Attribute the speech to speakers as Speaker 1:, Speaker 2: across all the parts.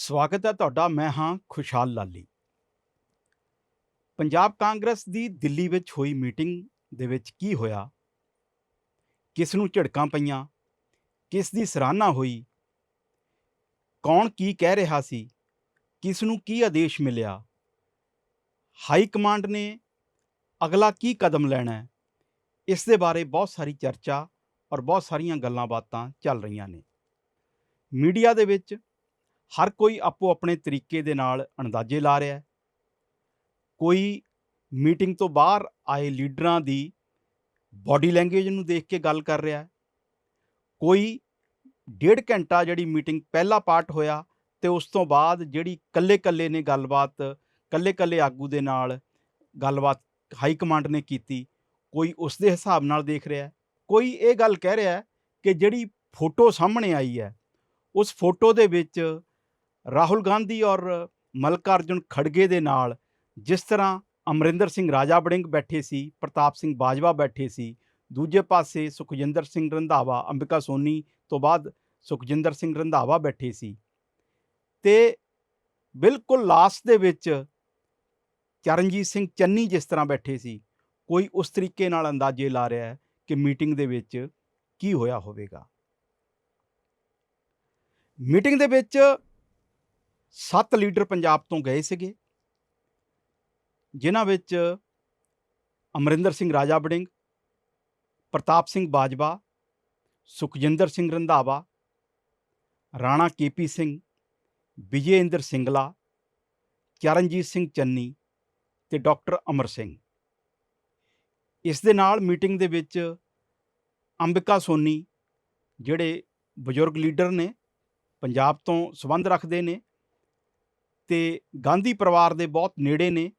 Speaker 1: ਸਵਾਗਤ ਹੈ ਤੁਹਾਡਾ, ਮੈਂ ਹਾਂ ਖੁਸ਼ਹਾਲ ਲਾਲੀ। ਪੰਜਾਬ ਕਾਂਗਰਸ ਦੀ ਦਿੱਲੀ ਵਿੱਚ ਹੋਈ ਮੀਟਿੰਗ ਦੇ ਵਿੱਚ ਕੀ ਹੋਇਆ? ਕਿਸ ਨੂੰ ਝੜਕਾਂ ਪਈਆਂ? ਕਿਸ ਦੀ ਸਰਾਹਨਾ ਹੋਈ? ਕੌਣ ਕੀ ਕਹਿ ਰਿਹਾ ਸੀ? ਕਿਸ ਨੂੰ ਕੀ ਆਦੇਸ਼ ਮਿਲਿਆ? ਹਾਈ ਕਮਾਂਡ ਨੇ ਅਗਲਾ ਕੀ ਕਦਮ ਲੈਣਾ ਹੈ? ਇਸ ਦੇ ਬਾਰੇ ਬਹੁਤ ਸਾਰੀ ਚਰਚਾ ਔਰ ਬਹੁਤ ਸਾਰੀਆਂ ਗੱਲਾਂ ਬਾਤਾਂ ਚੱਲ ਰਹੀਆਂ ਨੇ। ਮੀਡੀਆ ਦੇ ਵਿੱਚ ਹਰ ਕੋਈ ਆਪੋ ਆਪਣੇ ਤਰੀਕੇ ਦੇ ਨਾਲ ਅੰਦਾਜ਼ੇ ਲਾ ਰਿਹਾ ਹੈ। ਕੋਈ ਮੀਟਿੰਗ ਤੋਂ ਬਾਹਰ ਆਏ ਲੀਡਰਾਂ ਦੀ ਬਾਡੀ ਲੈਂਗੁਏਜ ਨੂੰ ਦੇਖ ਕੇ ਗੱਲ ਕਰ ਰਿਹਾ ਹੈ। ਕੋਈ ਡੇਢ ਘੰਟਾ ਜਿਹੜੀ ਮੀਟਿੰਗ ਪਹਿਲਾ ਪਾਰਟ ਹੋਇਆ ਤੇ ਉਸ ਤੋਂ ਬਾਅਦ ਜਿਹੜੀ ਕੱਲੇ-ਕੱਲੇ ਨੇ ਗੱਲਬਾਤ ਕੱਲੇ-ਕੱਲੇ ਆਗੂ ਦੇ ਨਾਲ ਗੱਲਬਾਤ ਹਾਈ ਕਮਾਂਡ ਨੇ ਕੀਤੀ, ਕੋਈ ਉਸ ਦੇ ਹਿਸਾਬ ਨਾਲ ਦੇਖ ਰਿਹਾ ਕੋਈ ਇਹ ਗੱਲ ਕਹਿ ਰਿਹਾ ਕਿ ਜਿਹੜੀ ਫੋਟੋ ਸਾਹਮਣੇ ਆਈ ਹੈ, ਉਸ ਫੋਟੋ ਦੇ ਵਿੱਚ ਰਾਹੁਲ ਗਾਂਧੀ ਔਰ ਮਲਕਾਰਜੁਨ ਖੜਗੇ ਦੇ ਨਾਲ ਜਿਸ ਤਰ੍ਹਾਂ ਅਮਰਿੰਦਰ ਸਿੰਘ ਰਾਜਾ ਬੜਿੰਗ ਬੈਠੇ ਸੀ, ਪ੍ਰਤਾਪ ਸਿੰਘ ਬਾਜਵਾ ਬੈਠੇ ਸੀ, ਦੂਜੇ ਪਾਸੇ ਸੁਖਜਿੰਦਰ ਸਿੰਘ ਰੰਧਾਵਾ, ਅੰਬਿਕਾ ਸੋਨੀ ਤੋਂ ਬਾਅਦ ਸੁਖਜਿੰਦਰ ਸਿੰਘ ਰੰਧਾਵਾ ਬੈਠੇ ਸੀ। ਤੇ ਬਿਲਕੁਲ ਲਾਸਟ ਦੇ ਵਿੱਚ ਚਰਨਜੀਤ ਸਿੰਘ ਚੰਨੀ ਜਿਸ ਤਰ੍ਹਾਂ ਬੈਠੇ ਸੀ, ਕੋਈ ਉਸ ਤਰੀਕੇ ਨਾਲ ਅੰਦਾਜ਼ੇ ਲਾ ਰਿਹਾ ਹੈ ਕਿ ਮੀਟਿੰਗ ਦੇ ਵਿੱਚ ਕੀ ਹੋਇਆ ਹੋਵੇਗਾ। ਮੀਟਿੰਗ ਦੇ ਵਿੱਚ ਸੱਤ ਲੀਡਰ ਪੰਜਾਬ ਤੋਂ ਗਏ ਸੀਗੇ, ਜਿਨ੍ਹਾਂ ਵਿੱਚ ਅਮਰਿੰਦਰ ਸਿੰਘ ਰਾਜਾ ਬੜਿੰਗ ਪ੍ਰਤਾਪ ਸਿੰਘ ਬਾਜਵਾ, ਸੁਖਜਿੰਦਰ ਸਿੰਘ ਰੰਧਾਵਾ, ਰਾਣਾ ਕੇਪੀ ਸਿੰਘ ਵਿਜੇਂਦਰ ਸਿੰਗਲਾ, ਚਰਨਜੀਤ ਸਿੰਘ ਚੰਨੀ ਤੇ ਡਾਕਟਰ ਅਮਰ ਸਿੰਘ। ਇਸ ਦੇ ਨਾਲ ਮੀਟਿੰਗ ਦੇ ਵਿੱਚ ਅੰਬਿਕਾ ਸੋਨੀ, ਜਿਹੜੇ ਬਜ਼ੁਰਗ ਲੀਡਰ ਨੇ, ਪੰਜਾਬ ਤੋਂ ਸਬੰਧ ਰੱਖਦੇ ਨੇ ਤੇ ਗਾਂਧੀ ਪਰਿਵਾਰ ਦੇ ਬਹੁਤ ਨੇੜੇ ਨੇ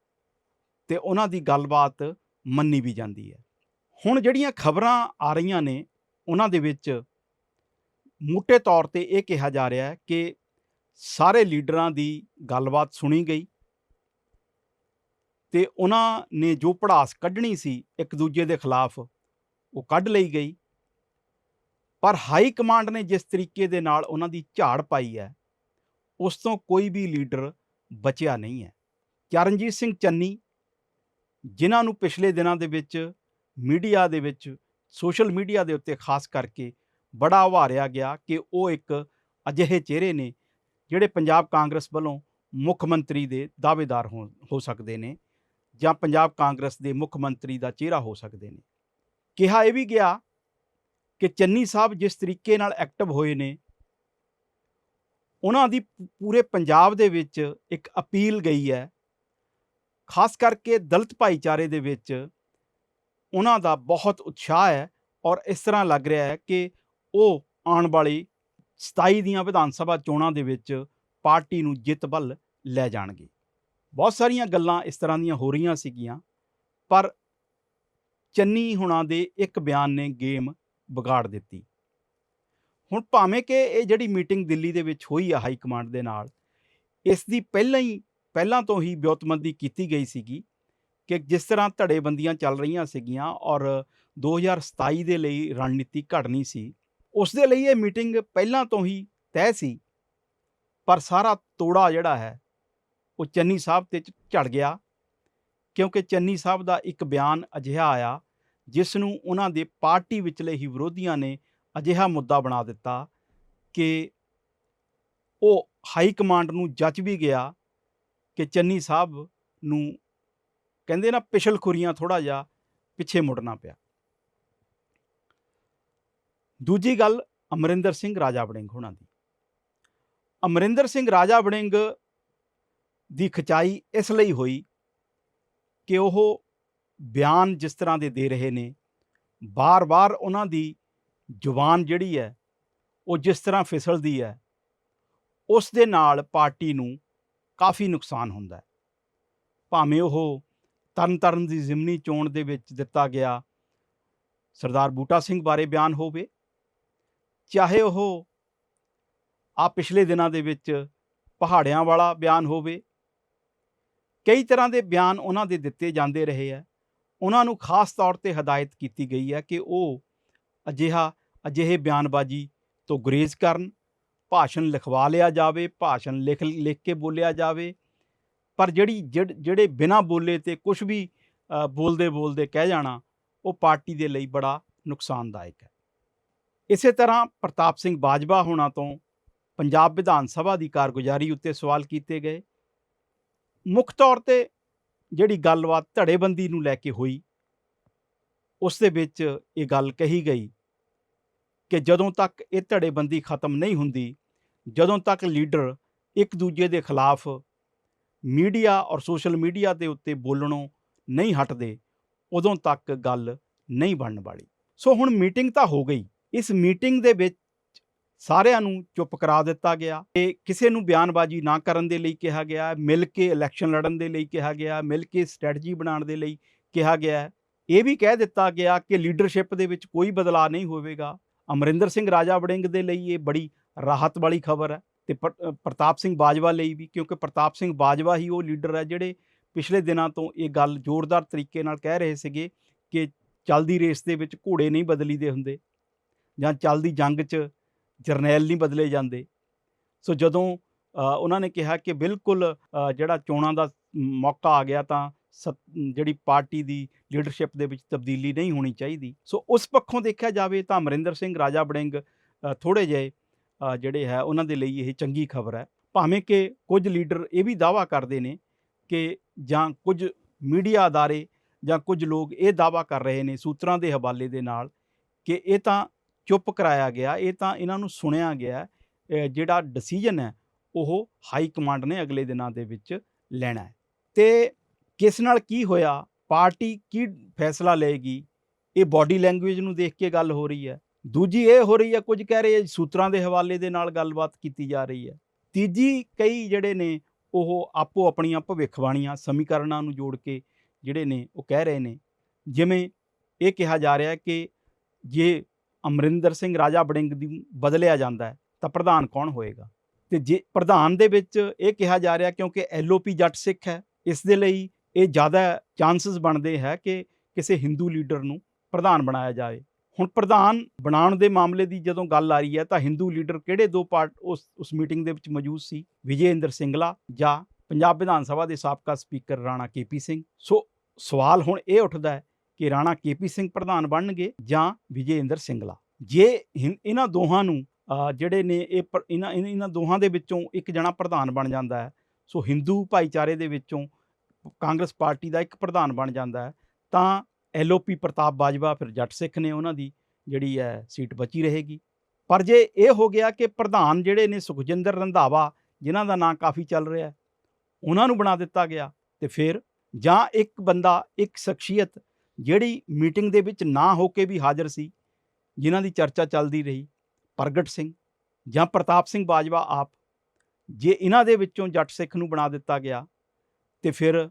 Speaker 1: ਤੇ ਉਹਨਾਂ ਦੀ ਗੱਲਬਾਤ ਮੰਨੀ ਵੀ ਜਾਂਦੀ ਹੈ। ਹੁਣ ਜਿਹੜੀਆਂ ਖਬਰਾਂ ਆ ਰਹੀਆਂ ਨੇ, ਉਹਨਾਂ ਦੇ ਵਿੱਚ ਮੋٹے ਤੌਰ ਤੇ ਇਹ ਕਿਹਾ ਜਾ ਰਿਹਾ ਹੈ ਕਿ ਸਾਰੇ ਲੀਡਰਾਂ ਦੀ ਗੱਲਬਾਤ ਸੁਣੀ ਗਈ ਤੇ ਉਹਨਾਂ ਨੇ ਜੋ ਪੜਾਸ ਕੱਢਣੀ ਸੀ, ਇੱਕ ਦੂਜੇ ਦੇ ਖਿਲਾਫ ਉਹ ਕੱਢ ਲਈ ਗਈ। ਪਰ ਹਾਈ ਕਮਾਂਡ ਨੇ ਜਿਸ ਤਰੀਕੇ ਦੇ ਨਾਲ ਉਹਨਾਂ ਦੀ ਝਾੜ ਪਾਈ ਹੈ, ਉਸ ਤੋਂ ਕੋਈ ਵੀ ਲੀਡਰ ਬਚਿਆ ਨਹੀਂ ਹੈ। ਚਰਨਜੀਤ ਸਿੰਘ ਚੰਨੀ, ਜਿਨ੍ਹਾਂ ਨੂੰ ਪਿਛਲੇ ਦਿਨਾਂ ਦੇ ਵਿੱਚ ਮੀਡੀਆ ਦੇ ਵਿੱਚ, ਸੋਸ਼ਲ ਮੀਡੀਆ ਦੇ ਉੱਤੇ ਖਾਸ ਕਰਕੇ ਬੜਾ ਉਭਾਰਿਆ ਗਿਆ ਕਿ ਉਹ ਇੱਕ ਅਜਿਹੇ ਚਿਹਰੇ ਨੇ ਜਿਹੜੇ ਪੰਜਾਬ ਕਾਂਗਰਸ ਵੱਲੋਂ ਮੁੱਖ ਮੰਤਰੀ ਦੇ ਦਾਅਵੇਦਾਰ ਹੋ ਹੋ ਸਕਦੇ ਨੇ ਜਾਂ ਪੰਜਾਬ ਕਾਂਗਰਸ ਦੇ ਮੁੱਖ ਮੰਤਰੀ ਦਾ ਚਿਹਰਾ ਹੋ ਸਕਦੇ ਨੇ। ਕਿਹਾ ਇਹ ਵੀ ਗਿਆ ਕਿ ਚੰਨੀ ਸਾਹਿਬ ਜਿਸ ਤਰੀਕੇ ਨਾਲ ਐਕਟਿਵ ਹੋਏ ਨੇ ਉਹਨਾਂ ਦੀ ਪੂਰੇ ਪੰਜਾਬ ਦੇ ਵਿੱਚ ਇੱਕ ਅਪੀਲ ਗਈ ਹੈ। ਖਾਸ ਕਰਕੇ ਦਲਿਤ ਭਾਈਚਾਰੇ ਦੇ ਵਿੱਚ ਉਹਨਾਂ ਦਾ ਬਹੁਤ ਉਤਸ਼ਾਹ ਹੈ ਔਰ ਇਸ ਤਰ੍ਹਾਂ ਲੱਗ ਰਿਹਾ ਹੈ ਕਿ ਉਹ ਆਉਣ ਵਾਲੀ 27 ਦੀਆਂ ਵਿਧਾਨ ਸਭਾ ਚੋਣਾਂ ਦੇ ਵਿੱਚ ਪਾਰਟੀ ਨੂੰ ਜਿੱਤ ਵੱਲ ਲੈ ਜਾਣਗੇ। ਬਹੁਤ ਸਾਰੀਆਂ ਗੱਲਾਂ ਇਸ ਤਰ੍ਹਾਂ ਦੀਆਂ ਹੋ ਰਹੀਆਂ ਸੀਗੀਆਂ, ਪਰ ਚੰਨੀ ਹੁਣਾਂ ਦੇ ਇੱਕ ਬਿਆਨ ਨੇ ਗੇਮ ਵਿਗਾੜ ਦਿੱਤੀ। ਹੁਣ ਭਾਵੇਂ ਕਿ ਇਹ ਜਿਹੜੀ ਮੀਟਿੰਗ ਦਿੱਲੀ ਦੇ ਵਿੱਚ ਹੋਈ ਆ ਹਾਈ ਕਮਾਂਡ ਦੇ ਨਾਲ, ਇਸ ਦੀ ਪਹਿਲਾਂ ਹੀ, ਪਹਿਲਾਂ ਤੋਂ ਹੀ ਵਿਉਤਮੰਦੀ ਕੀਤੀ ਗਈ ਸੀਗੀ ਕਿ ਜਿਸ ਤਰ੍ਹਾਂ ਧੜੇਬੰਦੀਆਂ ਚੱਲ ਰਹੀਆਂ ਸੀਗੀਆਂ ਔਰ 2027 ਦੇ ਲਈ ਰਣਨੀਤੀ ਘੜਨੀ ਸੀ, ਉਸ ਦੇ ਲਈ ਇਹ ਮੀਟਿੰਗ ਪਹਿਲਾਂ ਤੋਂ ਹੀ ਤੈਅ ਸੀ। ਪਰ ਸਾਰਾ ਤੋੜਾ ਜਿਹੜਾ ਹੈ, ਉਹ ਚੰਨੀ ਸਾਹਿਬ ਤੇ ਝੜ ਗਿਆ ਕਿਉਂਕਿ ਚੰਨੀ ਸਾਹਿਬ ਦਾ ਇੱਕ ਬਿਆਨ ਅਜਿਹਾ ਆਇਆ ਜਿਸ ਨੂੰ ਉਹਨਾਂ ਦੇ ਪਾਰਟੀ ਵਿਚਲੇ ਹੀ ਵਿਰੋਧੀਆਂ ਨੇ ਅਜਿਹਾ ਮੁੱਦਾ ਬਣਾ ਦਿੱਤਾ ਕਿ ਉਹ ਹਾਈ ਕਮਾਂਡ ਨੂੰ ਜੱਜ ਵੀ ਗਿਆ ਕਿ ਚੰਨੀ ਸਾਹਿਬ ਨੂੰ ਕਹਿੰਦੇ ਨਾ ਪਿਛਲਖੁਰੀਆਂ ਥੋੜਾ ਜਿਹਾ ਪਿੱਛੇ ਮੁੜਨਾ ਪਿਆ। ਦੂਜੀ ਗੱਲ ਅਮਰਿੰਦਰ ਸਿੰਘ ਰਾਜਾ ਵੜਿੰਗ ਹੋਣਾ ਦੀ। ਅਮਰਿੰਦਰ ਸਿੰਘ ਰਾਜਾ ਵੜਿੰਗ ਦੀ ਖਚਾਈ ਇਸ ਲਈ ਹੋਈ ਕਿ ਉਹ ਬਿਆਨ ਜਿਸ ਤਰ੍ਹਾਂ ਦੇ ਦੇ ਰਹੇ ਨੇ ਬਾਰ-ਬਾਰ ਉਹਨਾਂ ਦੀ ਜ਼ੁਬਾਨ ਜਿਹੜੀ ਹੈ, ਉਹ ਜਿਸ ਤਰ੍ਹਾਂ ਫਿਸਲਦੀ ਹੈ, ਉਸ ਦੇ ਨਾਲ ਪਾਰਟੀ ਨੂੰ ਕਾਫੀ ਨੁਕਸਾਨ ਹੁੰਦਾ ਹੈ। ਭਾਵੇਂ ਉਹ ਤਰਨਤਾਰਨ ਦੀ ਜ਼ਿਮਨੀ ਚੋਣ ਦੇ ਵਿੱਚ ਦਿੱਤਾ ਗਿਆ ਸਰਦਾਰ ਬੂਟਾ ਸਿੰਘ ਬਾਰੇ ਬਿਆਨ ਹੋਵੇ, ਚਾਹੇ ਉਹ ਆ ਪਿਛਲੇ ਦਿਨਾਂ ਦੇ ਵਿੱਚ ਪਹਾੜਿਆਂ ਵਾਲਾ ਬਿਆਨ ਹੋਵੇ, ਕਈ ਤਰ੍ਹਾਂ ਦੇ ਬਿਆਨ ਉਹਨਾਂ ਦੇ ਦਿੱਤੇ ਜਾਂਦੇ ਰਹੇ ਆ ਉਹਨਾਂ ਨੂੰ ਖਾਸ ਤੌਰ ਤੇ ਹਦਾਇਤ ਕੀਤੀ ਗਈ ਹੈ ਕਿ ਉਹ ਅਜਿਹਾ ਅਜਿਹੇ ਬਿਆਨਬਾਜ਼ੀ ਤੋਂ ਗੁਰੇਜ਼ ਕਰਨ, ਭਾਸ਼ਣ ਲਿਖਵਾ ਲਿਆ ਜਾਵੇ, ਭਾਸ਼ਣ ਲਿਖ ਲਿਖ ਕੇ ਬੋਲਿਆ ਜਾਵੇ। ਪਰ ਜਿਹੜੀ ਜਿਹ- ਜਿਹੜੇ ਬਿਨਾਂ ਬੋਲੇ ਤੇ ਕੁਝ ਵੀ ਬੋਲਦੇ ਬੋਲਦੇ ਕਹਿ ਜਾਣਾ, ਉਹ ਪਾਰਟੀ ਦੇ ਲਈ ਬੜਾ ਨੁਕਸਾਨਦਾਇਕ ਹੈ। ਇਸੇ ਤਰ੍ਹਾਂ ਪ੍ਰਤਾਪ ਸਿੰਘ ਬਾਜਵਾ ਹੋਣਾ ਤੋਂ ਪੰਜਾਬ ਵਿਧਾਨ ਸਭਾ ਦੀ ਕਾਰਗੁਜ਼ਾਰੀ ਉੱਤੇ ਸਵਾਲ ਕੀਤੇ ਗਏ। ਮੁੱਖ ਤੌਰ ਤੇ ਜਿਹੜੀ ਗੱਲਬਾਤ ਧੜੇਬੰਦੀ ਨੂੰ ਲੈ ਕੇ ਹੋਈ, ਉਸ ਦੇ ਵਿੱਚ ਇਹ ਗੱਲ ਕਹੀ ਗਈ ਕਿ ਜਦੋਂ ਤੱਕ ਇਹ ਧੜੇਬੰਦੀ ਖਤਮ ਨਹੀਂ ਹੁੰਦੀ, ਜਦੋਂ ਤੱਕ ਲੀਡਰ ਇੱਕ ਦੂਜੇ ਦੇ ਖਿਲਾਫ ਮੀਡੀਆ ਔਰ ਸੋਸ਼ਲ ਮੀਡੀਆ ਦੇ ਉੱਤੇ ਬੋਲਣੋਂ ਨਹੀਂ ਹਟਦੇ, ਉਦੋਂ ਤੱਕ ਗੱਲ ਨਹੀਂ ਬਣਨ ਵਾਲੀ। ਸੋ ਹੁਣ ਮੀਟਿੰਗ ਤਾਂ ਹੋ ਗਈ। ਇਸ ਮੀਟਿੰਗ ਦੇ ਵਿੱਚ ਸਾਰਿਆਂ ਨੂੰ ਚੁੱਪ ਕਰਾ ਦਿੱਤਾ ਗਿਆ। ਤੇ ਕਿਸੇ ਨੂੰ ਬਿਆਨਬਾਜ਼ੀ ਨਾ ਕਰਨ ਦੇ ਲਈ ਕਿਹਾ ਗਿਆ, ਮਿਲ ਕੇ ਇਲੈਕਸ਼ਨ ਲੜਨ ਦੇ ਲਈ ਕਿਹਾ ਗਿਆ, ਮਿਲ ਕੇ ਸਟ੍ਰੈਟਜੀ ਬਣਾਉਣ ਦੇ ਲਈ ਕਿਹਾ ਗਿਆ। ਇਹ ਵੀ ਕਹਿ ਦਿੱਤਾ ਗਿਆ ਕਿ ਲੀਡਰਸ਼ਿਪ ਦੇ ਵਿੱਚ ਕੋਈ ਬਦਲਾਅ ਨਹੀਂ ਹੋਵੇਗਾ। ਅਮਰਿੰਦਰ ਸਿੰਘ ਰਾਜਾ ਵੜਿੰਗ ਦੇ ਲਈ ਇਹ ਬੜੀ ਰਾਹਤ ਵਾਲੀ ਖਬਰ ਹੈ ਤੇ ਪਰ- ਪ੍ਰਤਾਪ ਸਿੰਘ ਬਾਜਵਾ ਲਈ ਵੀ, ਕਿਉਂਕਿ ਪ੍ਰਤਾਪ ਸਿੰਘ ਬਾਜਵਾ ਹੀ ਉਹ ਲੀਡਰ ਹੈ ਜਿਹੜੇ ਪਿਛਲੇ ਦਿਨਾਂ ਤੋਂ ਇਹ ਗੱਲ ਜ਼ੋਰਦਾਰ ਤਰੀਕੇ ਨਾਲ ਕਹਿ ਰਹੇ ਸੀਗੇ ਕਿ ਚੱਲਦੀ ਰੇਸ ਦੇ ਵਿੱਚ ਘੋੜੇ ਨਹੀਂ ਬਦਲੀਦੇ ਹੁੰਦੇ ਜਾਂ ਚੱਲਦੀ ਜੰਗ 'ਚ ਜਰਨੈਲ ਨਹੀਂ ਬਦਲੇ ਜਾਂਦੇ। ਸੋ ਜਦੋਂ ਉਹਨਾਂ ਨੇ ਕਿਹਾ ਕਿ ਬਿਲਕੁਲ ਜਿਹੜਾ ਚੋਣਾਂ ਦਾ ਮੌਕਾ ਆ ਗਿਆ ਤਾਂ ਜਿਹੜੀ ਪਾਰਟੀ ਦੀ ਲੀਡਰਸ਼ਿਪ ਦੇ ਵਿੱਚ ਤਬਦੀਲੀ ਨਹੀਂ ਹੋਣੀ ਚਾਹੀਦੀ। ਸੋ ਉਸ ਪੱਖੋਂ ਦੇਖਿਆ ਜਾਵੇ ਤਾਂ ਅਮਰਿੰਦਰ ਸਿੰਘ, ਰਾਜਾ ਬੜਿੰਗ ਥੋੜੇ ਜਿਹੇ ਜਿਹੜੇ ਹੈ, ਉਹਨਾਂ ਦੇ ਲਈ ਇਹ ਚੰਗੀ ਖਬਰ ਹੈ। ਭਾਵੇਂ ਕਿ ਕੁਝ ਲੀਡਰ ਇਹ ਵੀ ਦਾਵਾ ਕਰਦੇ ਨੇ ਕਿ ਜਾਂ ਕੁਝ ਮੀਡੀਆ ਅਦਾਰੇ ਜਾਂ ਕੁਝ ਲੋਕ ਇਹ ਦਾਵਾ ਕਰ ਰਹੇ ਨੇ ਸੂਤਰਾਂ ਦੇ ਹਵਾਲੇ ਦੇ ਨਾਲ ਕਿ ਇਹ ਤਾਂ ਚੁੱਪ ਕਰਾਇਆ ਗਿਆ, ਇਹ ਤਾਂ ਇਹਨਾਂ ਨੂੰ ਸੁਣਿਆ ਗਿਆ ਜਿਹੜਾ ਡਿਸੀਜਨ ਹੈ ਉਹ ਹਾਈ ਕਮਾਂਡ ਨੇ ਅਗਲੇ ਦਿਨਾਂ ਦੇ ਵਿੱਚ ਲੈਣਾ ਹੈ। ਤੇ ਕਿਸ ਨਾਲ ਕੀ ਹੋਇਆ? ਪਾਰਟੀ ਕੀ ਫੈਸਲਾ ਲਏਗੀ? ਇਹ ਬਾਡੀ ਲੈਂਗੁਏਜ ਨੂੰ ਦੇਖ ਕੇ ਗੱਲ ਹੋ ਰਹੀ ਹੈ। ਦੂਜੀ ਇਹ ਹੋ ਰਹੀ ਹੈ, ਕੁਝ ਕਹਿ ਰਹੇ ਸੂਤਰਾਂ ਦੇ ਹਵਾਲੇ ਦੇ ਨਾਲ ਗੱਲਬਾਤ ਕੀਤੀ ਜਾ ਰਹੀ ਹੈ। ਤੀਜੀ ਕਈ ਜਿਹੜੇ ਨੇ, ਉਹ ਆਪੋ ਆਪਣੀਆਂ ਭਵਿੱਖਬਾਣੀਆਂ ਸਮੀਕਰਨਾਂ ਨੂੰ ਜੋੜ ਕੇ ਜਿਹੜੇ ਨੇ, ਉਹ ਕਹਿ ਰਹੇ ਨੇ। ਜਿਵੇਂ ਇਹ ਕਿਹਾ ਜਾ ਰਿਹਾ ਕਿ ਜੇ ਅਮਰਿੰਦਰ ਸਿੰਘ ਰਾਜਾ ਬੜਿੰਗ ਦੀ ਬਦਲਿਆ ਜਾਂਦਾ ਹੈ, ਤਾਂ ਪ੍ਰਧਾਨ ਕੌਣ ਹੋਏਗਾ? ਤੇ ਜੇ ਪ੍ਰਧਾਨ ਦੇ ਵਿੱਚ ਇਹ ਕਿਹਾ ਜਾ ਰਿਹਾ ਕਿਉਂਕਿ ਐਲਓਪੀ ਜੱਟ ਸਿੱਖ ਹੈ, ਇਸ ਦੇ ਲਈ ਇਹ ਜ਼ਿਆਦਾ ਚਾਂਸਸ ਬਣਦੇ ਹੈ ਕਿ ਕਿਸੇ ਹਿੰਦੂ ਲੀਡਰ ਨੂੰ ਪ੍ਰਧਾਨ ਬਣਾਇਆ ਜਾਵੇ। ਹੁਣ ਪ੍ਰਧਾਨ ਬਣਾਉਣ ਦੇ ਮਾਮਲੇ ਦੀ ਜਦੋਂ ਗੱਲ ਆ ਰਹੀ ਹੈ ਤਾਂ ਹਿੰਦੂ ਲੀਡਰ ਕਿਹੜੇ ਦੋ ਪਾਰਟ ਉਸ ਉਸ ਮੀਟਿੰਗ ਦੇ ਵਿੱਚ ਮੌਜੂਦ ਸੀ? ਵਿਜੇਂਦਰ ਸਿੰਗਲਾ ਜਾਂ ਪੰਜਾਬ ਵਿਧਾਨ ਸਭਾ ਦੇ ਸਾਬਕਾ speaker Rana KP Singh. So ਸਵਾਲ ਹੁਣ ਇਹ ਉੱਠਦਾ ਹੈ ਕਿ ਰਾਣਾ ਕੇਪੀ ਸਿੰਘ ਪ੍ਰਧਾਨ ਬਣਨਗੇ ਜਾਂ ਵਿਜੇਂਦਰ ਸਿੰਗਲਾ? ਜੇ ਹਿੰ- ਇਹਨਾਂ ਦੋਹਾਂ ਨੂੰ ਜਿਹੜੇ ਨੇ ਇਹ ਪ- ਇਹਨਾਂ ਇਹਨਾਂ ਦੋਹਾਂ ਦੇ ਵਿੱਚੋਂ ਇੱਕ ਜਣਾ ਪ੍ਰਧਾਨ ਬਣ ਜਾਂਦਾ ਹੈ, ਸੋ ਹਿੰਦੂ ਭਾਈਚਾਰੇ ਦੇ ਵਿੱਚੋਂ ਕਾਂਗਰਸ ਪਾਰਟੀ ਦਾ ਇੱਕ ਪ੍ਰਧਾਨ ਬਣ ਜਾਂਦਾ ਹੈ, ਤਾਂ ਐਲਓਪੀ ਪ੍ਰਤਾਪ ਬਾਜਵਾ ਫਿਰ ਜੱਟ ਸਿੱਖ ਨੇ ਉਹਨਾਂ ਦੀ ਜਿਹੜੀ ਹੈ ਸੀਟ ਬਚੀ ਰਹੇਗੀ। ਪਰ ਜੇ ਇਹ ਹੋ ਗਿਆ ਕਿ ਪ੍ਰਧਾਨ ਜਿਹੜੇ ਨੇ ਸੁਖਜਿੰਦਰ ਰੰਧਾਵਾ, ਜਿਨ੍ਹਾਂ ਦਾ ਨਾਂ ਕਾਫੀ ਚੱਲ ਰਿਹਾ ਹੈ, ਉਹਨਾਂ ਨੂੰ ਬਣਾ ਦਿੱਤਾ ਗਿਆ ਤੇ ਫਿਰ ਜਾਂ ਇੱਕ ਬੰਦਾ, ਇੱਕ ਸ਼ਖਸੀਅਤ ਜਿਹੜੀ ਮੀਟਿੰਗ ਦੇ ਵਿੱਚ ਨਾ ਹੋ ਕੇ ਵੀ ਹਾਜ਼ਰ ਸੀ, ਜਿਨ੍ਹਾਂ ਦੀ ਚਰਚਾ ਚੱਲਦੀ ਰਹੀ, ਪ੍ਰਗਟ ਸਿੰਘ ਜਾਂ ਪ੍ਰਤਾਪ ਸਿੰਘ ਬਾਜਵਾ ਆਪ, ਜੇ ਇਹਨਾਂ ਦੇ ਵਿੱਚੋਂ ਜੱਟ ਸਿੱਖ ਨੂੰ ਬਣਾ ਦਿੱਤਾ ਗਿਆ ਤੇ ਫਿਰ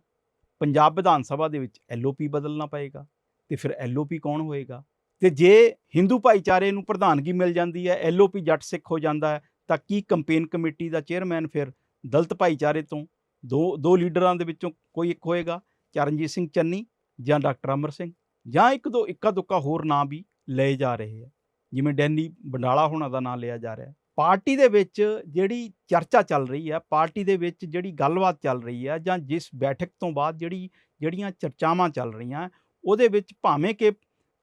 Speaker 1: ਪੰਜਾਬ ਵਿਧਾਨ ਸਭਾ ਦੇ ਵਿੱਚ ਐਲਓਪੀ ਬਦਲਣਾ ਪਏਗਾ ਤੇ ਫਿਰ ਐਲਓਪੀ ਕੌਣ ਹੋਏਗਾ? ਤੇ ਜੇ ਹਿੰਦੂ ਭਾਈਚਾਰੇ ਨੂੰ ਪ੍ਰਧਾਨਗੀ ਮਿਲ ਜਾਂਦੀ ਹੈ ਐਲਓਪੀ ਜੱਟ ਸਿੱਖ ਹੋ ਜਾਂਦਾ ਹੈ, ਤਾਂ ਕੀ ਕੰਪੇਨ ਕਮੇਟੀ ਦਾ ਚੇਅਰਮੈਨ ਫਿਰ ਦਲਤ ਭਾਈਚਾਰੇ ਤੋਂ ਦੋ ਦੋ ਲੀਡਰਾਂ ਦੇ ਵਿੱਚੋਂ ਕੋਈ ਇੱਕ ਹੋਏਗਾ? ਚਰਨਜੀਤ ਸਿੰਘ ਚੰਨੀ ਜਾਂ ਡਾਕਟਰ ਅਮਰ ਸਿੰਘ? ਜਾਂ ਇੱਕ ਦੋ ਇੱਕਾ ਦੁੱਕਾ ਹੋਰ ਨਾਂ ਵੀ ਲਏ ਜਾ ਰਹੇ ਆ, ਜਿਵੇਂ ਡੈਨੀ ਬੰਡਾਲਾ ਹੋਣਾ ਦਾ ਨਾਂ ਲਿਆ ਜਾ ਰਿਹਾ। ਪਾਰਟੀ ਦੇ ਵਿੱਚ ਜਿਹੜੀ ਚਰਚਾ ਚੱਲ ਰਹੀ ਹੈ ਪਾਰਟੀ ਦੇ ਵਿੱਚ ਜਿਹੜੀ ਗੱਲਬਾਤ ਚੱਲ ਰਹੀ ਹੈ ਜਾਂ ਜਿਸ ਬੈਠਕ ਤੋਂ ਬਾਅਦ ਜਿਹੜੀ, ਜਿਹੜੀਆਂ ਚਰਚਾਵਾਂ ਚੱਲ ਰਹੀਆਂ, ਉਹਦੇ ਵਿੱਚ ਭਾਵੇਂ ਕਿ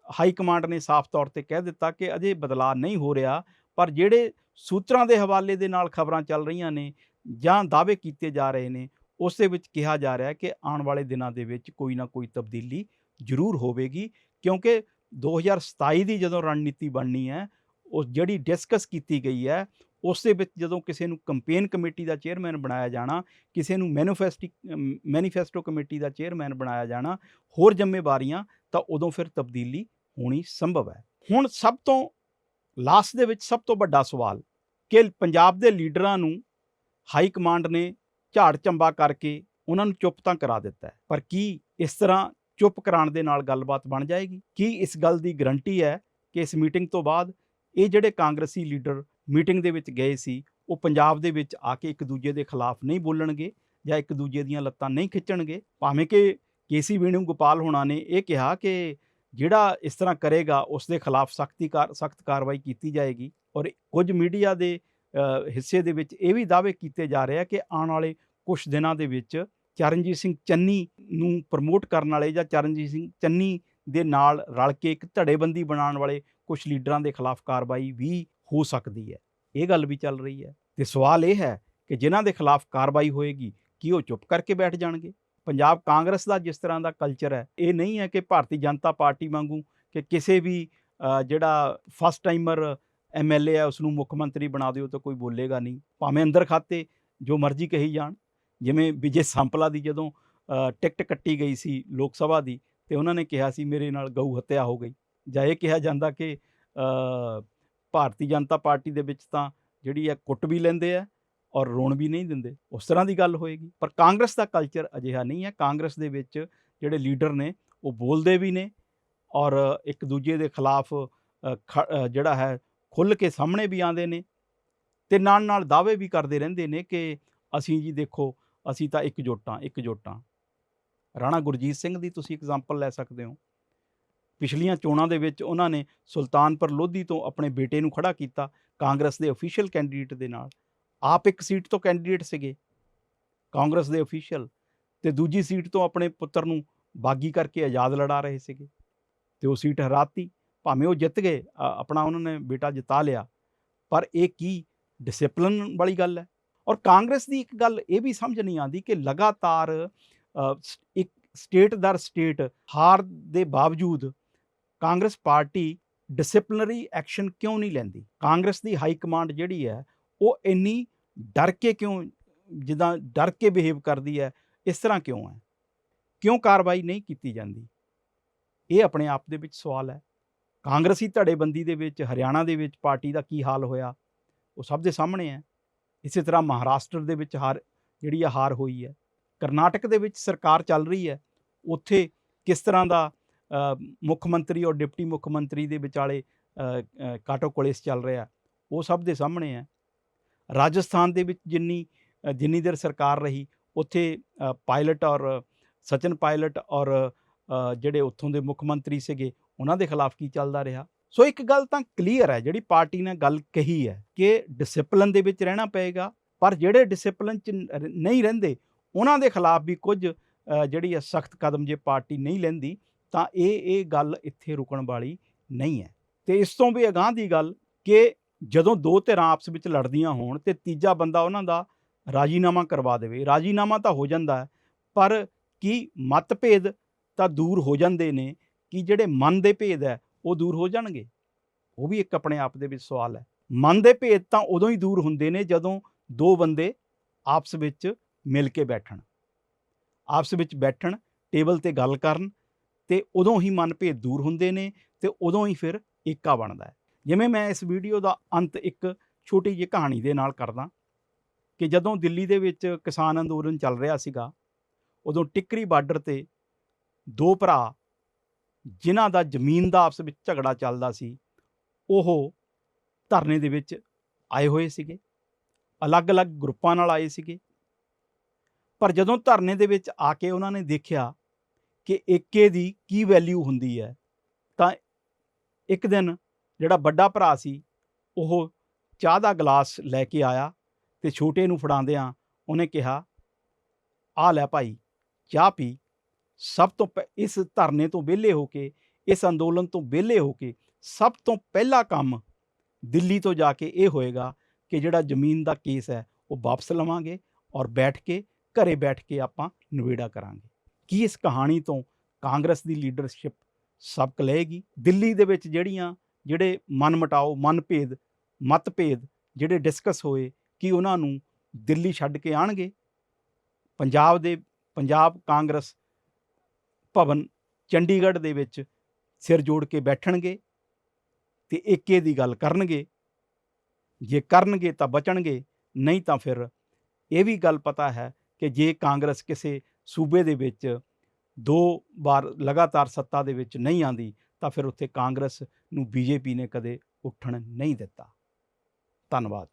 Speaker 1: ਹਾਈ ਕਮਾਂਡ ਨੇ ਸਾਫ਼ ਤੌਰ ਤੇ ਕਹਿ ਦਿੱਤਾ ਕਿ ਅਜੇ ਬਦਲਾਅ ਨਹੀਂ ਹੋ ਰਿਹਾ, ਪਰ ਜਿਹੜੇ ਸੂਤਰਾਂ ਦੇ ਹਵਾਲੇ ਦੇ ਨਾਲ ਖਬਰਾਂ ਚੱਲ ਰਹੀਆਂ ਨੇ ਜਾਂ ਦਾਅਵੇ ਕੀਤੇ ਜਾ ਰਹੇ ਨੇ, ਉਸ ਦੇ ਵਿੱਚ ਕਿਹਾ ਜਾ ਰਿਹਾ ਕਿ ਆਉਣ ਵਾਲੇ ਦਿਨਾਂ ਦੇ ਵਿੱਚ ਕੋਈ ਨਾ ਕੋਈ ਤਬਦੀਲੀ ਜ਼ਰੂਰ ਹੋਵੇਗੀ ਕਿਉਂਕਿ 2027 ਦੀ ਜਦੋਂ ਰਣਨੀਤੀ ਬਣਨੀ ਹੈ ਉਹ ਜਿਹੜੀ ਡਿਸਕਸ ਕੀਤੀ ਗਈ ਹੈ, ਉਸ ਦੇ ਵਿੱਚ ਜਦੋਂ ਕਿਸੇ ਨੂੰ ਕੰਪੇਨ ਕਮੇਟੀ ਦਾ ਚੇਅਰਮੈਨ ਬਣਾਇਆ ਜਾਣਾ, ਕਿਸੇ ਨੂੰ ਮੈਨੀਫੈਸਟੀ ਮੈਨੀਫੈਸਟੋ ਕਮੇਟੀ ਦਾ ਚੇਅਰਮੈਨ ਬਣਾਇਆ ਜਾਣਾ, ਹੋਰ ਜ਼ਿੰਮੇਵਾਰੀਆਂ, ਤਾਂ ਉਦੋਂ ਫਿਰ ਤਬਦੀਲੀ ਹੋਣੀ ਸੰਭਵ ਹੈ। ਹੁਣ ਸਭ ਤੋਂ ਲਾਸਟ ਦੇ ਵਿੱਚ ਸਭ ਤੋਂ ਵੱਡਾ ਸਵਾਲ ਕਿ ਪੰਜਾਬ ਦੇ ਲੀਡਰਾਂ ਨੂੰ ਹਾਈ ਕਮਾਂਡ ਨੇ ਝਾੜ ਚੰਬਾ ਕਰਕੇ ਉਹਨਾਂ ਨੂੰ ਚੁੱਪ ਤਾਂ ਕਰਾ ਦਿੱਤਾ ਪਰ ਕੀ ਇਸ ਤਰ੍ਹਾਂ ਚੁੱਪ ਕਰਾਉਣ ਦੇ ਨਾਲ ਗੱਲਬਾਤ ਬਣ ਜਾਏਗੀ? ਕੀ ਇਸ ਗੱਲ ਦੀ ਗਰੰਟੀ ਹੈ ਕਿ ਇਸ ਮੀਟਿੰਗ ਤੋਂ ਬਾਅਦ ਇਹ ਜਿਹੜੇ ਕਾਂਗਰਸੀ ਲੀਡਰ ਮੀਟਿੰਗ ਦੇ ਵਿੱਚ ਗਏ ਸੀ, ਉਹ ਪੰਜਾਬ ਦੇ ਵਿੱਚ ਆ ਕੇ ਇੱਕ ਦੂਜੇ ਦੇ ਖਿਲਾਫ ਨਹੀਂ ਬੋਲਣਗੇ ਜਾਂ ਇੱਕ ਦੂਜੇ ਦੀਆਂ ਲੱਤਾਂ ਨਹੀਂ ਖਿੱਚਣਗੇ। ਭਾਵੇਂ ਕਿ ਕੇਸੀ ਵੇਣੂ ਗੋਪਾਲ ਹੋਣਾ ਨੇ ਇਹ ਕਿਹਾ ਕਿ ਜਿਹੜਾ ਇਸ ਤਰ੍ਹਾਂ ਕਰੇਗਾ, ਉਸ ਦੇ ਖਿਲਾਫ ਸਖਤੀ ਕਾਰ, ਸਖਤ ਕਾਰਵਾਈ ਕੀਤੀ ਜਾਏਗੀ ਔਰ ਕੁਝ ਮੀਡੀਆ ਦੇ ਹਿੱਸੇ ਦੇ ਵਿੱਚ ਇਹ ਵੀ ਦਾਅਵੇ ਕੀਤੇ ਜਾ ਰਹੇ ਆ ਕਿ ਆਉਣ ਵਾਲੇ ਕੁਝ ਦਿਨਾਂ ਦੇ ਵਿੱਚ ਚਰਨਜੀਤ ਸਿੰਘ ਚੰਨੀ ਨੂੰ ਪ੍ਰਮੋਟ ਕਰਨ ਵਾਲੇ ਜਾਂ ਚਰਨਜੀਤ ਸਿੰਘ ਚੰਨੀ ਦੇ ਨਾਲ ਰਲ ਕੇ ਇੱਕ ਧੜੇਬੰਦੀ ਬਣਾਉਣ ਵਾਲੇ ਕੁਝ ਲੀਡਰਾਂ ਦੇ ਖਿਲਾਫ ਕਾਰਵਾਈ ਵੀ ਹੋ ਸਕਦੀ ਹੈ। ਇਹ ਗੱਲ ਵੀ ਚੱਲ ਰਹੀ ਹੈ ਤੇ ਸਵਾਲ ਇਹ ਹੈ ਕਿ ਜਿਨ੍ਹਾਂ ਦੇ ਖਿਲਾਫ ਕਾਰਵਾਈ ਹੋਏਗੀ, ਕੀ ਉਹ ਚੁੱਪ ਕਰਕੇ ਬੈਠ ਜਾਣਗੇ? ਪੰਜਾਬ ਕਾਂਗਰਸ ਦਾ ਜਿਸ ਤਰ੍ਹਾਂ ਦਾ ਕਲਚਰ ਹੈ, ਇਹ ਨਹੀਂ ਹੈ ਕਿ ਭਾਰਤੀ ਜਨਤਾ ਪਾਰਟੀ ਵਾਂਗੂ ਕਿ ਕਿਸੇ ਵੀ ਜਿਹੜਾ ਫਸਟ ਟਾਈਮਰ ਐਮਐਲਏ ਹੈ ਉਸ ਨੂੰ ਮੁੱਖ ਮੰਤਰੀ ਬਣਾ ਦਿਓ ਤਾਂ ਕੋਈ ਬੋਲੇਗਾ ਨਹੀਂ। ਭਾਵੇਂ ਅੰਦਰ ਖਾਤੇ, ਜੋ ਮਰਜ਼ੀ ਕਹੀ ਜਾਣ। ਜਿਵੇਂ ਵਿਜੇ ਸੰਪਲਾ ਦੀ ਜਦੋਂ ਟਿਕਟ ਕੱਟੀ ਗਈ ਸੀ ਲੋਕ ਸਭਾ ਦੀ ਤੇ ਉਹਨਾਂ ਨੇ ਕਿਹਾ ਸੀ, ਮੇਰੇ ਨਾਲ ਗਊ ਹੱਤਿਆ ਹੋ ਗਈ। ਜਾਂ ਇਹ ਕਿਹਾ ਜਾਂਦਾ ਕਿ ਭਾਰਤੀ ਜਨਤਾ ਪਾਰਟੀ ਦੇ ਵਿੱਚ ਤਾਂ ਜਿਹੜੀ ਹੈ ਕੁੱਟ ਵੀ ਲੈਂਦੇ ਆ ਔਰ ਰੋਣ ਵੀ ਨਹੀਂ ਦਿੰਦੇ। ਉਸ ਤਰ੍ਹਾਂ ਦੀ ਗੱਲ ਹੋਏਗੀ। ਪਰ ਕਾਂਗਰਸ ਦਾ ਕਲਚਰ ਅਜਿਹਾ ਨਹੀਂ ਹੈ। ਕਾਂਗਰਸ ਦੇ ਵਿੱਚ ਜਿਹੜੇ ਲੀਡਰ ਨੇ, ਉਹ ਬੋਲਦੇ ਵੀ ਨੇ ਔਰ ਇੱਕ ਦੂਜੇ ਦੇ ਖਿਲਾਫ ਖ- ਜਿਹੜਾ ਹੈ ਖੁੱਲ੍ਹ ਕੇ ਸਾਹਮਣੇ ਵੀ ਆਉਂਦੇ ਨੇ ਤੇ ਨਾਲ ਨਾਲ ਦਾਅਵੇ ਵੀ ਕਰਦੇ ਰਹਿੰਦੇ ਨੇ ਕਿ ਅਸੀਂ ਜੀ ਦੇਖੋ, ਅਸੀਂ ਤਾਂ ਇੱਕ ਜੋਟਾਂ ਇੱਕ ਜੋਟਾਂ ਰਾਣਾ ਗੁਰਜੀਤ ਸਿੰਘ ਦੀ ਤੁਸੀਂ ਐਗਜ਼ਾਮਪਲ ਲੈ ਸਕਦੇ ਹੋ। ਪਿਛਲੀਆਂ ਚੋਣਾਂ ਦੇ ਵਿੱਚ ਉਹਨਾਂ ਨੇ ਸੁਲਤਾਨਪੁਰ ਲੋਧੀ ਤੋਂ ਆਪਣੇ ਬੇਟੇ ਨੂੰ ਖੜਾ ਕੀਤਾ ਕਾਂਗਰਸ ਦੇ ਅਫੀਸ਼ੀਅਲ ਕੈਂਡੀਡੇਟ ਦੇ ਨਾਲ। ਆਪ ਇੱਕ ਸੀਟ ਤੋਂ ਕੈਂਡੀਡੇਟ ਸੀਗੇ, ਕਾਂਗਰਸ ਦੇ ਅਫੀਸ਼ੀਅਲ ਤੇ ਦੂਜੀ ਸੀਟ ਤੋਂ ਆਪਣੇ ਪੁੱਤਰ ਨੂੰ ਬਾਗੀ ਕਰਕੇ ਆਜ਼ਾਦ ਲੜਾ ਰਹੇ ਸੀਗੇ। ਤੇ ਉਹ ਸੀਟ ਹਰਾਤੀ, ਭਾਵੇਂ ਉਹ ਜਿੱਤ ਗਏ ਆਪਣਾ ਉਹਨਾਂ ਨੇ ਬੇਟਾ ਜਿਤਾ ਲਿਆ। ਪਰ ਇਹ ਕੀ ਡਿਸਪਲਿਨ ਵਾਲੀ ਗੱਲ ਹੈ? ਔਰ ਕਾਂਗਰਸ ਦੀ ਇੱਕ ਗੱਲ ਇਹ ਵੀ ਸਮਝ ਨਹੀਂ ਆਉਂਦੀ ਕਿ ਲਗਾਤਾਰ ਸ- ਇੱਕ ਸਟੇਟ ਦਰ ਸਟੇਟ ਹਾਰ ਦੇ ਬਾਵਜੂਦ ਕਾਂਗਰਸ ਪਾਰਟੀ ਡਿਸਪਲਿਨਰੀ ਐਕਸ਼ਨ ਕਿਉਂ ਨਹੀਂ ਲੈਂਦੀ? ਕਾਂਗਰਸ ਦੀ ਹਾਈ ਕਮਾਂਡ ਜਿਹੜੀ ਹੈ, ਉਹ ਇੰਨੀ ਡਰ ਕੇ ਕਿਉਂ, ਜਿੱਦਾਂ ਡਰ ਕੇ ਬਿਹੇਵ ਕਰਦੀ ਹੈ, ਇਸ ਤਰ੍ਹਾਂ ਕਿਉਂ ਹੈ? ਕਿਉਂ ਕਾਰਵਾਈ ਨਹੀਂ ਕੀਤੀ ਜਾਂਦੀ? ਇਹ ਆਪਣੇ ਆਪ ਦੇ ਵਿੱਚ ਸਵਾਲ ਹੈ। ਕਾਂਗਰਸੀ ਧੜੇਬੰਦੀ ਦੇ ਵਿੱਚ, ਹਰਿਆਣਾ ਦੇ ਵਿੱਚ ਪਾਰਟੀ ਦਾ ਕੀ ਹਾਲ ਹੋਇਆ, ਉਹ ਸਭ ਦੇ ਸਾਹਮਣੇ ਹੈ। ਇਸੇ ਤਰ੍ਹਾਂ ਮਹਾਰਾਸ਼ਟਰ ਦੇ ਵਿੱਚ ਹਾਰ, ਜਿਹੜੀ ਆ ਹਾਰ ਹੋਈ ਹੈ। ਕਰਨਾਟਕ ਦੇ ਵਿੱਚ ਸਰਕਾਰ ਚੱਲ ਰਹੀ ਹੈ। ਉੱਥੇ ਕਿਸ ਤਰ੍ਹਾਂ ਦਾ ਮੁੱਖ ਮੰਤਰੀ ਔਰ ਡਿਪਟੀ ਮੁੱਖ ਮੰਤਰੀ ਦੇ ਵਿਚਾਲੇ ਅ, ਕਾਟੋ ਕੋਲੇਸ ਚੱਲ ਰਿਹਾ। ਉਹ ਸਭ ਦੇ ਸਾਹਮਣੇ ਹੈ। ਰਾਜਸਥਾਨ ਦੇ ਵਿੱਚ ਜਿੰਨੀ ਜਿੰਨੀ ਦੇਰ ਸਰਕਾਰ ਰਹੀ ਉੱਥੇ ਪਾਇਲਟ ਔਰ ਸਚਨ ਪਾਇਲਟ ਔਰ ਜਿਹੜੇ ਉੱਥੋਂ ਦੇ ਮੁੱਖ ਮੰਤਰੀ ਸੀਗੇ ਉਹਨਾਂ ਦੇ ਖਿਲਾਫ ਕੀ ਚੱਲਦਾ ਰਿਹਾ? ਸੋ ਇੱਕ ਗੱਲ ਤਾਂ ਕਲੀਅਰ ਹੈ ਜਿਹੜੀ ਪਾਰਟੀ ਨੇ ਗੱਲ ਕਹੀ ਹੈ ਕਿ ਡਿਸਪਲਿਨ ਦੇ ਵਿੱਚ ਰਹਿਣਾ ਪਏਗਾ ਪਰ ਜਿਹੜੇ ਡਿਸਪਲਿਨ ਚ ਨਹੀਂ ਰਹਿੰਦੇ ਉਹਨਾਂ ਦੇ ਖਿਲਾਫ ਵੀ ਕੁਝ ਜਿਹੜੀ ਹੈ ਸਖਤ ਕਦਮ ਜੇ ਪਾਰਟੀ ਨਹੀਂ ਲੈਂਦੀ ਤਾਂ ਇਹ ਇਹ ਗੱਲ ਇੱਥੇ ਰੁਕਣ ਵਾਲੀ ਨਹੀਂ ਹੈ। ਤੇ ਇਸ ਤੋਂ ਵੀ ਅਗਾਂਹ ਦੀ ਗੱਲ ਕਿ ਜਦੋਂ ਦੋ ਧਿਰਾਂ ਆਪਸ ਵਿੱਚ ਲੜਦੀਆਂ ਹੋਣ ਤੇ ਤੀਜਾ ਬੰਦਾ ਉਹਨਾਂ ਦਾ ਰਾਜੀਨਾਮਾ ਕਰਵਾ ਦੇਵੇ, ਰਾਜੀਨਾਮਾ ਤਾਂ ਹੋ ਜਾਂਦਾ ਹੈ, ਪਰ ਕੀ ਮਤਭੇਦ ਤਾਂ ਦੂਰ ਹੋ ਜਾਂਦੇ ਨੇ, ਕਿ ਜਿਹੜੇ ਮਨ ਦੇ ਭੇਦ ਹੈ, ਉਹ ਦੂਰ ਹੋ ਜਾਣਗੇ? ਉਹ ਵੀ ਇੱਕ ਆਪਣੇ ਆਪ ਦੇ ਵਿੱਚ ਸਵਾਲ ਹੈ। ਮਨ ਦੇ ਭੇਦ ਤਾਂ ਉਦੋਂ ਹੀ ਦੂਰ ਹੁੰਦੇ ਨੇ ਜਦੋਂ ਦੋ ਬੰਦੇ ਆਪਸ ਵਿੱਚ ਮਿਲ ਕੇ ਬੈਠਣ। ਆਪਸ ਵਿੱਚ ਬੈਠਣ, ਟੇਬਲ ਤੇ ਗੱਲ ਕਰਨ ਤੇ ਉਦੋਂ ਹੀ ਮਨਭੇਦ ਦੂਰ ਹੁੰਦੇ ਨੇ ਤੇ ਉਦੋਂ ਹੀ ਫਿਰ ਏਕਾ ਬਣਦਾ ਹੈ। ਜਿਵੇਂ ਮੈਂ ਇਸ ਵੀਡੀਓ ਦਾ ਅੰਤ ਇੱਕ ਛੋਟੀ ਜਿਹੀ ਕਹਾਣੀ ਦੇ ਨਾਲ ਕਰਦਾ ਕਿ ਜਦੋਂ ਦਿੱਲੀ ਦੇ ਵਿੱਚ ਕਿਸਾਨ ਅੰਦੋਲਨ ਚੱਲ ਰਿਹਾ ਸੀਗਾ, ਉਦੋਂ ਟਿੱਕਰੀ ਬਾਰਡਰ ਤੇ ਦੋ ਭਰਾ ਜਿਨ੍ਹਾਂ ਦਾ ਜ਼ਮੀਨ ਦਾ ਆਪਸ ਵਿੱਚ ਝਗੜਾ ਚੱਲਦਾ ਸੀ, ਉਹ ਧਰਨੇ ਦੇ ਵਿੱਚ ਆਏ ਹੋਏ ਸੀਗੇ। ਅਲੱਗ-ਅਲੱਗ ਗਰੁੱਪਾਂ ਨਾਲ ਆਏ ਸੀਗੇ। ਪਰ ਜਦੋਂ ਧਰਨੇ ਦੇ ਵਿੱਚ ਆ ਕੇ ਉਹਨਾਂ ਨੇ ਦੇਖਿਆ ਕਿ ਏਕੇ ਦੀ ਕੀ ਵੈਲਿਊ ਹੁੰਦੀ ਹੈ, ਤਾਂ ਇੱਕ ਦਿਨ ਜਿਹੜਾ ਵੱਡਾ ਭਰਾ ਸੀ, ਉਹ ਚਾਹ ਦਾ ਗਲਾਸ ਲੈ ਕੇ ਆਇਆ ਤੇ ਛੋਟੇ ਨੂੰ ਫੜਾਉਂਦਿਆਂ ਉਹਨੇ ਕਿਹਾ ਆ ਲੈ ਭਾਈ, ਚਾਹ ਪੀ। ਸਭ ਤੋਂ ਪਹਿ- ਇਸ ਧਰਨੇ ਤੋਂ ਵਿਹਲੇ ਹੋ ਕੇ, ਇਸ ਅੰਦੋਲਨ ਤੋਂ ਵਿਹਲੇ ਹੋ ਕੇ, ਸਭ ਤੋਂ ਪਹਿਲਾ ਕੰਮ ਦਿੱਲੀ ਤੋਂ ਜਾ ਕੇ ਇਹ ਹੋਏਗਾ ਕਿ ਜਿਹੜਾ ਜ਼ਮੀਨ ਦਾ ਕੇਸ ਹੈ, ਉਹ ਵਾਪਸ ਲਵਾਂਗੇ ਔਰ ਬੈਠ ਕੇ, ਘਰੇ ਬੈਠ ਕੇ ਆਪਾਂ ਨਿਬੇੜਾ ਕਰਾਂਗੇ। ਕੀ ਇਸ ਕਹਾਣੀ ਤੋਂ ਕਾਂਗਰਸ ਦੀ ਲੀਡਰਸ਼ਿਪ ਸਬਕ ਲਏਗੀ? ਦਿੱਲੀ ਦੇ ਵਿੱਚ ਜਿਹੜੀਆਂ, ਜਿਹੜੇ ਮਨਮਟਾਓ, ਮਨਭੇਦ, ਮਤਭੇਦ ਜਿਹੜੇ ਡਿਸਕਸ ਹੋਏ, ਕੀ ਉਹਨਾਂ ਨੂੰ ਦਿੱਲੀ ਛੱਡ ਕੇ ਆਣਗੇ? ਪੰਜਾਬ ਦੇ, ਪੰਜਾਬ ਕਾਂਗਰਸ ਭਵਨ ਚੰਡੀਗੜ੍ਹ ਦੇ ਵਿੱਚ ਸਿਰ ਜੋੜ ਕੇ ਬੈਠਣਗੇ ਤੇ ਏਕੇ ਦੀ ਗੱਲ ਕਰਨਗੇ। ਜੇ ਕਰਨਗੇ ਤਾਂ ਬਚਣਗੇ, ਨਹੀਂ ਤਾਂ ਫਿਰ ਇਹ ਵੀ ਗੱਲ ਪਤਾ ਹੈ ਕਿ ਜੇ ਕਾਂਗਰਸ ਕਿਸੇ ਸੂਬੇ ਦੇ ਵਿੱਚ ਦੋ ਵਾਰ ਲਗਾਤਾਰ ਸੱਤਾ ਦੇ ਵਿੱਚ ਨਹੀਂ ਆਂਦੀ, ਤਾਂ ਫਿਰ ਉੱਥੇ ਕਾਂਗਰਸ ਨੂੰ ਬੀਜੇਪੀ ਨੇ ਕਦੇ ਉੱਠਣ ਨਹੀਂ ਦਿੱਤਾ। ਧੰਨਵਾਦ।